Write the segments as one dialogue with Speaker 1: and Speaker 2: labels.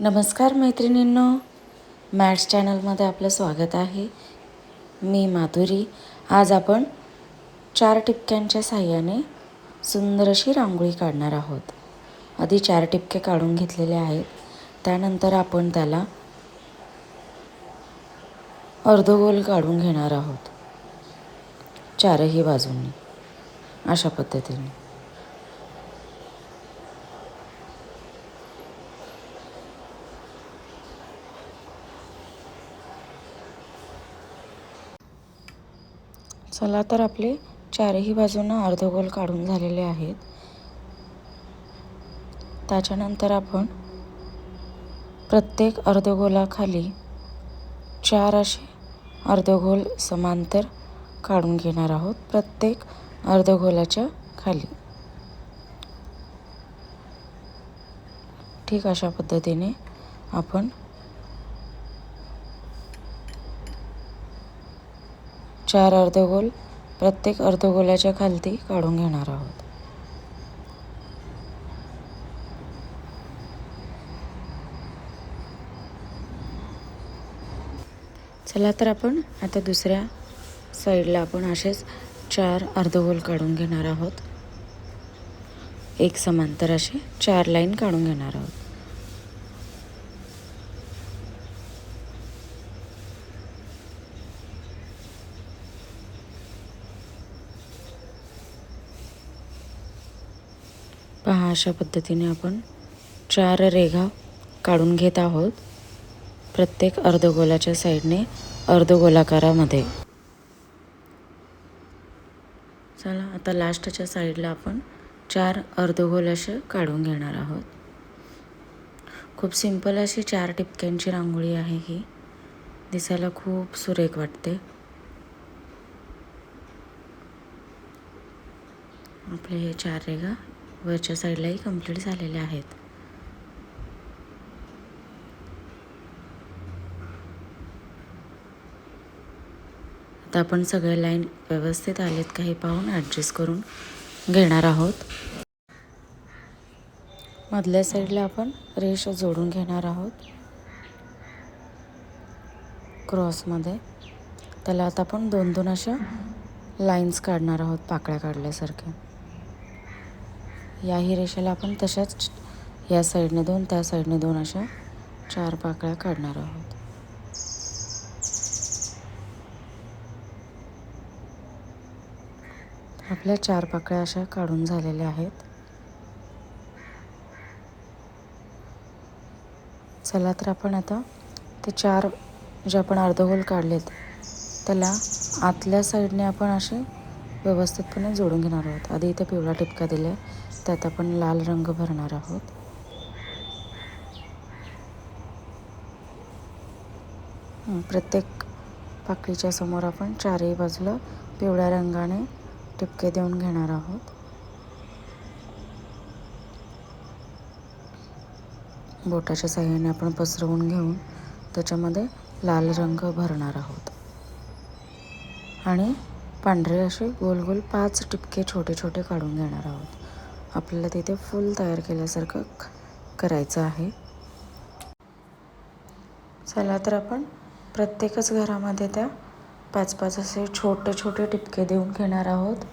Speaker 1: नमस्कार मैत्रिणींनो. मॅट्स चॅनलमध्ये आपलं स्वागत आहे. मी माधुरी. आज आपण चार टिपक्यांच्या साह्याने सुंदर अशी रांगोळी काढणार आहोत. आधी चार टिपके काढून घेतलेले आहेत. त्यानंतर आपण त्याला अर्धगोल काढून घेणार आहोत. चारही बाजूंनी. अशा पद्धतीने. चला तर आपले चारही बाजूंना अर्धगोल काढून झालेले आहेत. त्याच्यानंतर आपण प्रत्येक अर्धगोलाखाली चार असे अर्धगोल समांतर काढून घेणार आहोत प्रत्येक अर्धगोलाच्या खाली. ठीक अशा पद्धतीने आपण चार अर्धगोल प्रत्येक अर्धगोलाच्या खालती काढून घेणार आहोत. चला तर आपण आता दुसऱ्या साईडला आपण असेच चार अर्धगोल काढून घेणार आहोत. एक समांतर असे चार लाईन काढून घेणार आहोत. पहा अशा पद्धतीने आपण चार रेघा काढून घेत आहोत. प्रत्येक अर्धगोलाच्या साईडने अर्धगोलाकारामध्ये. चला आता लास्टच्या साईडला आपण चार अर्धगोल असे काढून घेणार आहोत. खूप सिंपल अशी चार टिपक्यांची रांगोळी आहे ही. दिसायला खूप सुरेख वाटते. आपले हे चार रेगा वरच्या साईडलाही कंप्लीट झालेले आहेत. आता आपण सगळे लाईन व्यवस्थित आलेत काही पाहून ॲडजस्ट करून घेणार आहोत. मधल्या साईडला आपण रेष जोडून घेणार आहोत. क्रॉसमध्ये त्याला आता आपण दोन दोन अशा लाईन्स काढणार आहोत पाकळ्या काढल्यासारख्या. याही रेषेला आपण तशाच या साईडने दोन त्या साईडने दोन अशा चार पाकळ्या काढणार आहोत. आपल्या चार पाकळ्या अशा काढून झालेल्या आहेत. चला तर आपण आता ते चार जे आपण अर्धगोल काढलेत त्याला आतल्या साईडने आपण असे व्यवस्थितपणे जोडून घेणार आहोत. आधी इथे पिवळा टिपका दिला आहे त्यात आपण लाल रंग भरणार आहोत. प्रत्येक पाकळीच्या समोर आपण चारही बाजूला पिवळ्या रंगाने टिपके देऊन घेणार आहोत. बोटाच्या साह्याने आपण पसरवून घेऊन त्याच्यामध्ये लाल रंग भरणार आहोत. आणि पांढरे असे गोल गोल पाच टिपके छोटे छोटे काढून घेणार आहोत. आपल्याला तिथे फुल तयार केल्यासारखं करायचं आहे. चला तर आपण प्रत्येकच घरामध्ये त्या पाच पाच असे छोटे छोटे टिपके देऊन घेणार आहोत.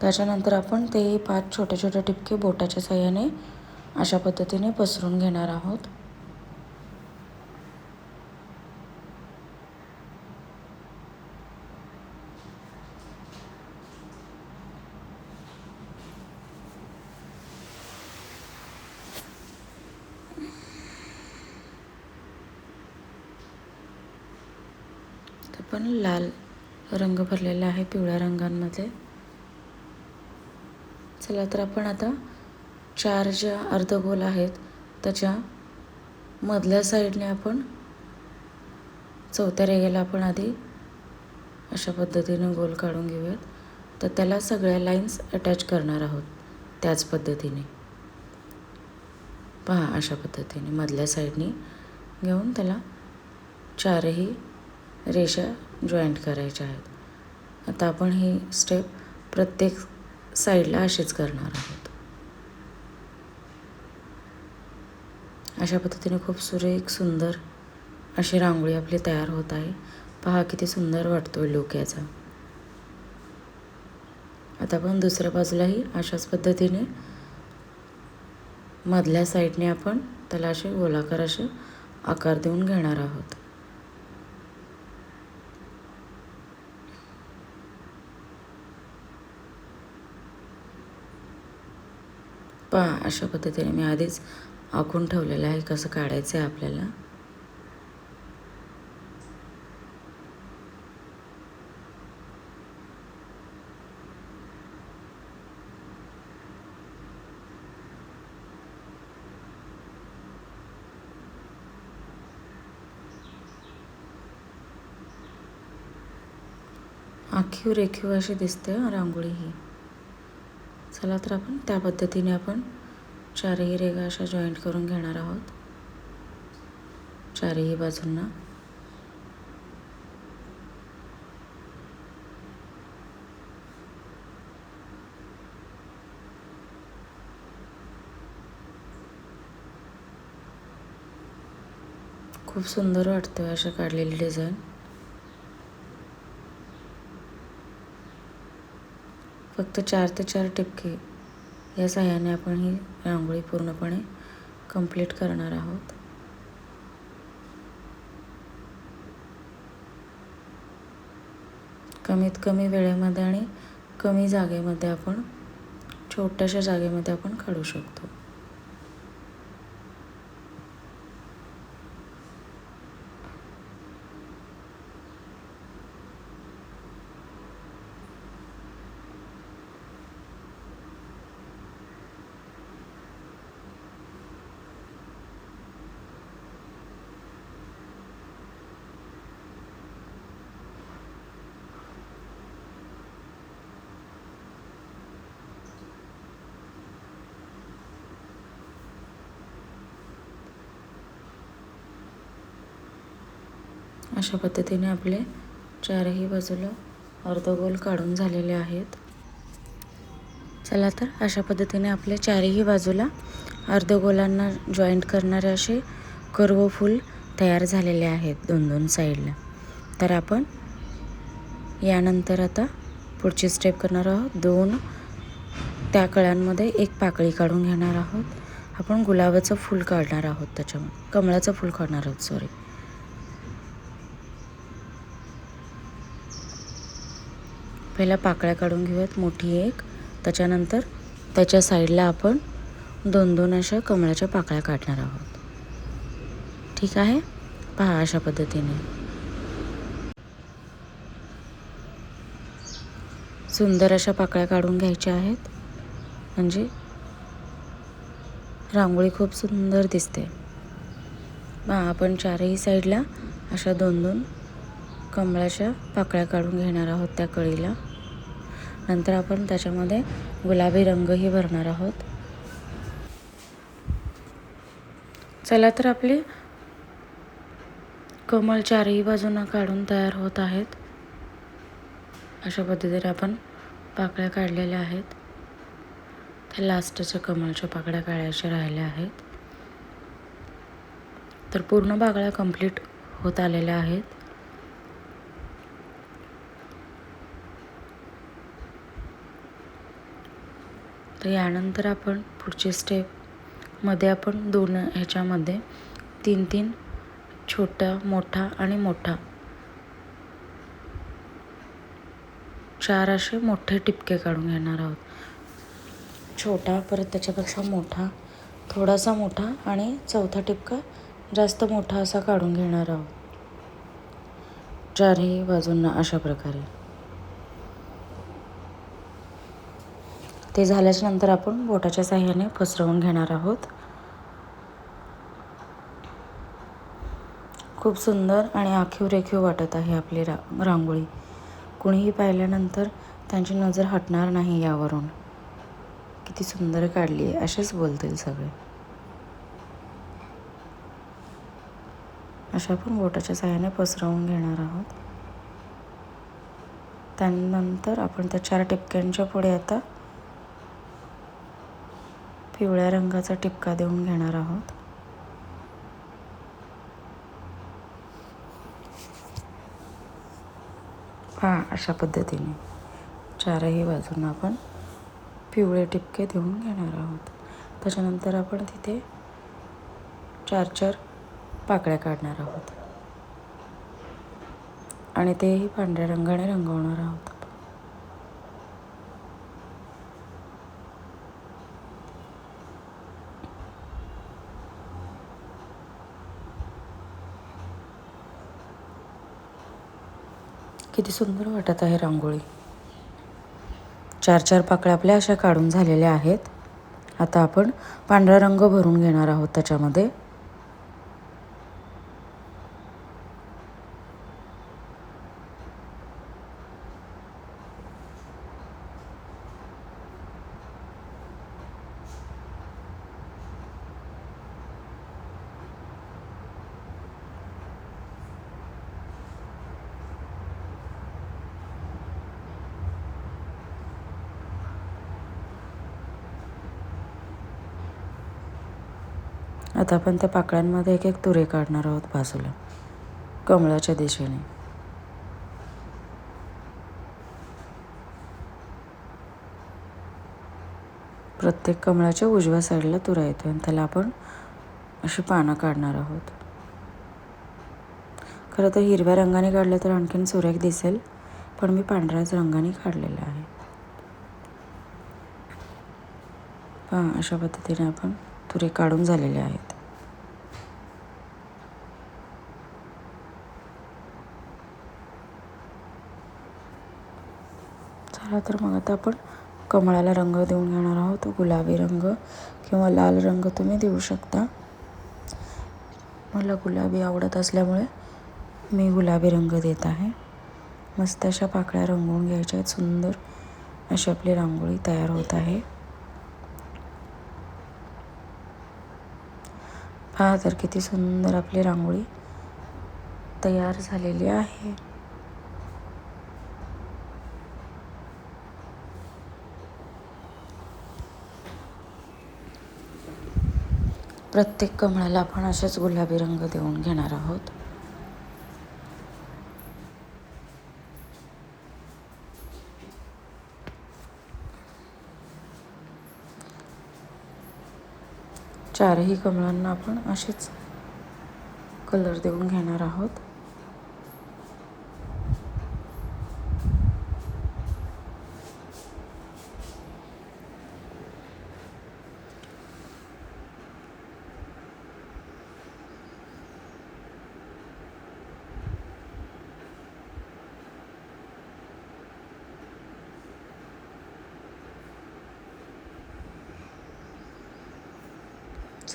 Speaker 1: त्याच्यानंतर आपण ते पाच छोटे छोटे टिपके बोटाच्या साह्याने अशा पद्धतीने पसरून घेणार आहोत पण लाल रंग भरलेला आहे पिवळ्या रंगांमध्ये. चला तर आपण आता चार ज्या अर्धगोल आहेत त्याच्या मधल्या साईडने आपण चौथ्या रेगेला आपण आधी अशा पद्धतीने गोल काढून घेऊयात. तर त्याला सगळ्या लाईन्स अटॅच करणार आहोत त्याच पद्धतीने. पहा अशा पद्धतीने मधल्या साईडने घेऊन त्याला चारही रेषा जॉईंट करायच्या आहेत. आता आपण ही स्टेप प्रत्येक साईडला अशीच करणार आहोत. अशा पद्धतीने खूप सुरेख सुंदर अशी रांगोळी आपली तयार होत आहे. पहा किती सुंदर वाटतो लुक याचा. आता आपण दुसऱ्या बाजूलाही अशाच पद्धतीने मधल्या साईडने आपण त्याला असे गोलाकार असे आकार देऊन घेणार आहोत. पहा अशा पद्धतीने मी आधीच आखून ठेवलेलं आहे कसं काढायचं आहे आपल्याला. आखीव रेखीव अशी दिसते रांगोळी ही. चला तर आपण त्या पद्धतीने आपण चारही रेगा अशा जॉईंट करून घेणार आहोत. चारही बाजूंना. खूप सुंदर वाटतं अशा काढलेली डिझाईन फक्त चार ते चार टिपके या सहाय्याने आपण ही रांगोळी पूर्णपणे कंप्लीट करणार आहोत. कमीत कमी वेळेमध्ये आणि कमी जागेमध्ये आपण छोट्याशा जागेमध्ये आपण काढू शकतो. अशा पद्धतीने आपले चारही बाजूला अर्धगोल काढून झालेले आहेत. चला तर अशा पद्धतीने आपले चारही बाजूला अर्धगोलांना जॉईंट करणारे असे कर्व फूल तयार झालेले आहेत दोन दोन साईडला तर आपण यानंतर आता पुढची स्टेप करणार आहोत. दोन त्या कळ्यांमध्ये एक पाकळी काढून घेणार आहोत. आपण गुलाबाचं फूल काढणार आहोत त्याच्यामध्ये. कमळाचं फूल काढणार आहोत सॉरी पहिल्या पाकळ्या काढून घेऊयात मोठी एक. त्याच्यानंतर त्याच्या साईडला आपण दोन दोन अशा कमळाच्या पाकळ्या काढणार आहोत. ठीक आहे? पहा अशा पद्धतीने. सुंदर अशा पाकळ्या काढून घ्यायच्या आहेत. म्हणजे रांगोळी खूप सुंदर दिसते. आपण चारही साईडला अशा दोन दोन कमळाच्या पाकळ्या काढून घेणार आहोत त्या कळीला. नंतर आपण त्याच्यामध्ये गुलाबी रंगही भरणार आहोत. चला तर आपली कमल चारही बाजूंना काढून तयार होत आहेत. अशा पद्धतीने आपण पाकळ्या काढलेल्या आहेत. त्या लास्टच्या कमलच्या पाकळ्या काढायच्या राहिल्या आहेत. तर पूर्ण बागळ्या कंप्लीट होत आलेल्या आहेत. तर यानंतर आपण पुढची स्टेपमध्ये आपण दोन ह्याच्यामध्ये तीन तीन छोटा मोठा आणि मोठा. चार असे मोठे टिपके काढून घेणार आहोत. छोटा परत त्याच्यापेक्षा मोठा थोडासा मोठा आणि चौथा टिपका जास्त मोठा असा काढून घेणार आहोत. चारही बाजूंना अशा प्रकारे. ते झाल्याच्यानंतर आपण बोटाच्या साह्याने पसरवून घेणार आहोत. खूप सुंदर आणि आखीव रेखीव वाटत आहे आपली रा रांगोळी. कुणीही पाहिल्यानंतर त्यांची नजर हटणार नाही यावरून. किती सुंदर काढली आहे असेच बोलतील सगळे. अशा आपण बोटाच्या साह्याने पसरवून घेणार आहोत. त्यानंतर आपण त्या चार टिपक्यांच्या पुढे आता पिवळ्या रंगाचा टिपका देऊन घेणार आहोत. हां अशा पद्धतीने चारही बाजूंना आपण पिवळे टिपके देऊन घेणार आहोत. त्याच्यानंतर आपण तिथे चार चार पाकळ्या काढणार आहोत. आणि तेही पांढऱ्या रंगाने रंगवणार आहोत. किती सुंदर वाटत आहे रांगोळी. चार चार पाकळ्या आपल्या अशा काढून झालेल्या आहेत. आता आपण पांढरा रंग भरून घेणार आहोत त्याच्यामध्ये. आता आपण त्या पाकळ्यांमध्ये एक एक तुरे काढणार आहोत बाजूला. कमळाच्या दिशेने. प्रत्येक कमळाच्या उजव्या साईडला तुरा येतो आणि त्याला आपण अशी पानं काढणार आहोत. खरं तर हिरव्या रंगाने काढलं तर आणखीन सुरेख दिसेल पण मी पांढऱ्याच रंगाने काढलेलं आहे. हां अशा पद्धतीने आपण तुरे काढून झालेले आहेत. झाला तर मग आता आपण कमळाला रंग देऊन घेणार आहोत. गुलाबी रंग किंवा लाल रंग तुम्ही देऊ शकता. मला गुलाबी आवडत असल्यामुळे मी गुलाबी रंग देत आहे. मस्त अशा पाकळ्या रंगवून घ्यायच्या आहेत. सुंदर अशी आपली रांगोळी तयार होत आहे. पहा तर किती सुंदर आपली रांगोळी तयार झालेली आहे. प्रत्येक कमळाला आपण असेच गुलाबी रंग देऊन घेणार आहोत. चारही कमळांना आपण असेच कलर देऊन घेणार आहोत.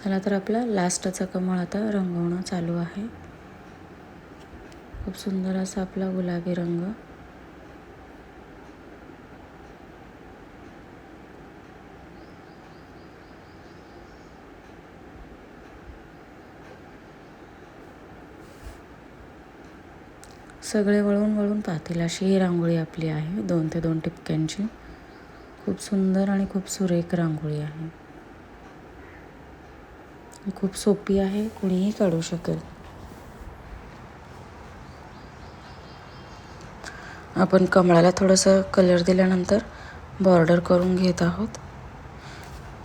Speaker 1: चला तर आपला लास्टचा कमळ आता रंगवणं चालू आहे. खूप सुंदर असा आपला गुलाबी रंग. सगळे वळून वळून पाहतील अशी ही रांगोळी आपली आहे. दोन ते दोन टिपक्यांची. खूप सुंदर आणि खूप सुरेख रांगोळी आहे. खूप सोपी आहे कुणीही काढू शकेल. आपण कमळाला थोडंसं कलर दिल्यानंतर बॉर्डर करून घेत आहोत.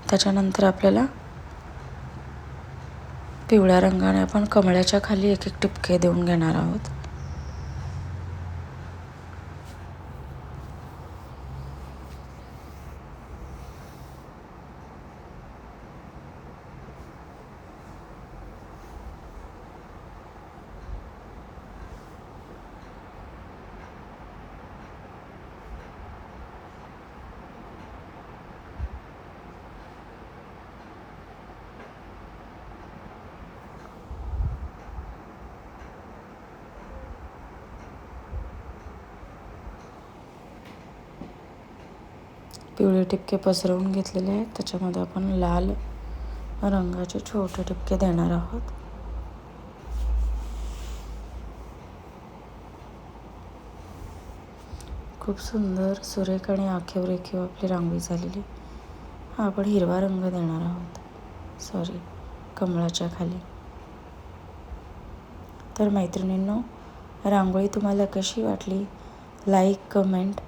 Speaker 1: त्याच्यानंतर आपल्याला पिवळ्या रंगाने आपण कमळाच्या खाली एक एक टिपके देऊन घेणार आहोत. पिवळे टिपके पसरवून घेतलेले आहेत. त्याच्यामध्ये आपण लाल रंगाचे छोटे टिपके देणार आहोत. खूप सुंदर सुरेख आणि आखीव रेखीव आपली रांगोळी झालेली. हा आपण हिरवा रंग देणार आहोत. सॉरी कमळाच्या खाली. तर मैत्रिणींनो रांगोळी तुम्हाला कशी वाटली? लाईक कमेंट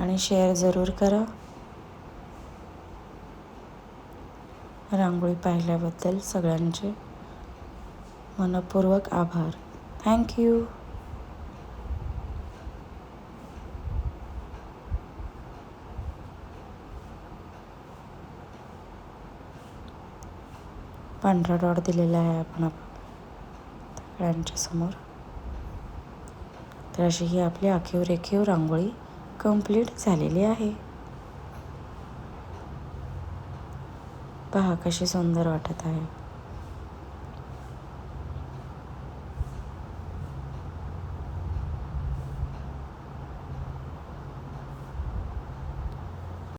Speaker 1: आणि शेअर जरूर करा. रांगोळी पाहिल्याबद्दल सगळ्यांचे मनपूर्वक आभार. थँक्यू पांढरा डॉट दिलेला आहे आपण सगळ्यांच्या समोर. तर अशी ही आपली आखीव रेखीव रांगोळी कंप्लीट झालेली आहे. पहा कशी सुंदर वाटत आहे.